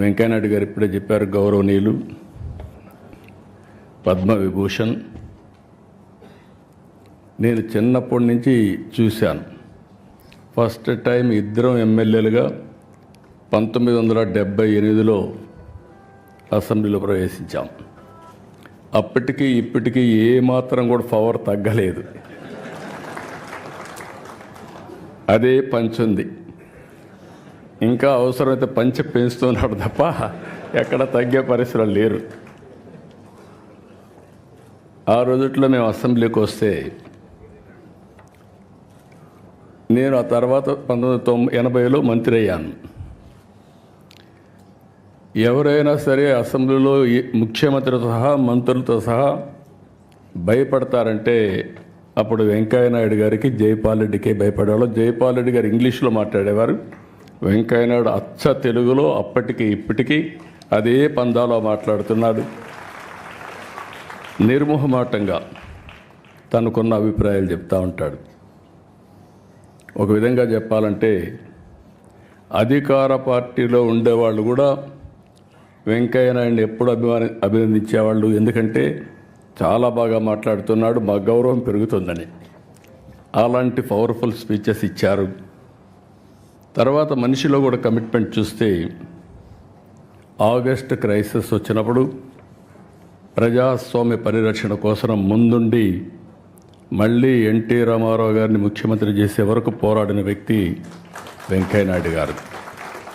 వెంకయ్యనాయుడు గారు ఇప్పుడే చెప్పారు గౌరవనీయులు పద్మ విభూషణ్. నేను చిన్నప్పటి నుంచి చూశాను. ఫస్ట్ టైం ఇద్దరం ఎమ్మెల్యేలుగా పంతొమ్మిది వందల డెబ్బై ఎనిమిదిలో అసెంబ్లీలో ప్రవేశించాం. అప్పటికి ఇప్పటికీ ఏమాత్రం కూడా పవర్ తగ్గలేదు. అదే పంచుంది ఇంకా అవసరమైతే పంచి పెంచుతున్నాడు తప్ప ఎక్కడ తగ్గే పరిస్థితులు లేరు. ఆ రోజుట్లో మేము అసెంబ్లీకి వస్తే నేను ఆ తర్వాత పంతొమ్మిది తొంభై ఎనభైలో మంత్రి అయ్యాను. ఎవరైనా సరే అసెంబ్లీలో ముఖ్యమంత్రితో సహా మంత్రులతో సహా భయపడతారంటే అప్పుడు వెంకయ్య నాయుడు గారికి జైపాల్ రెడ్డికే భయపడేవాళ్ళు. జైపాల్ రెడ్డి గారు ఇంగ్లీష్లో మాట్లాడేవారు. వెంకయ్యనాయుడు అచ్చ తెలుగులో అప్పటికి ఇప్పటికీ అదే పందాలో మాట్లాడుతున్నాడు. నిర్మోహమాటంగా తనకున్న అభిప్రాయాలు చెప్తూ ఉంటాడు. ఒక విధంగా చెప్పాలంటే అధికార పార్టీలో ఉండేవాళ్ళు కూడా వెంకయ్యనాయుడిని ఎప్పుడు అభిమాని అభినందించేవాళ్ళు. ఎందుకంటే చాలా బాగా మాట్లాడుతున్నాడు. మా గౌరవం పెరుగుతుందని. అలాంటి పవర్ఫుల్ స్పీచెస్ ఇచ్చారు. తర్వాత మనిషిలో కూడా కమిట్మెంట్ చూస్తే ఆగస్ట్ క్రైసిస్ వచ్చినప్పుడు ప్రజాస్వామ్య పరిరక్షణ కోసం ముందుండి మళ్ళీ ఎన్టీ రామారావు గారిని ముఖ్యమంత్రి చేసే వరకు పోరాడిన వ్యక్తి వెంకయ్యనాయుడు గారు.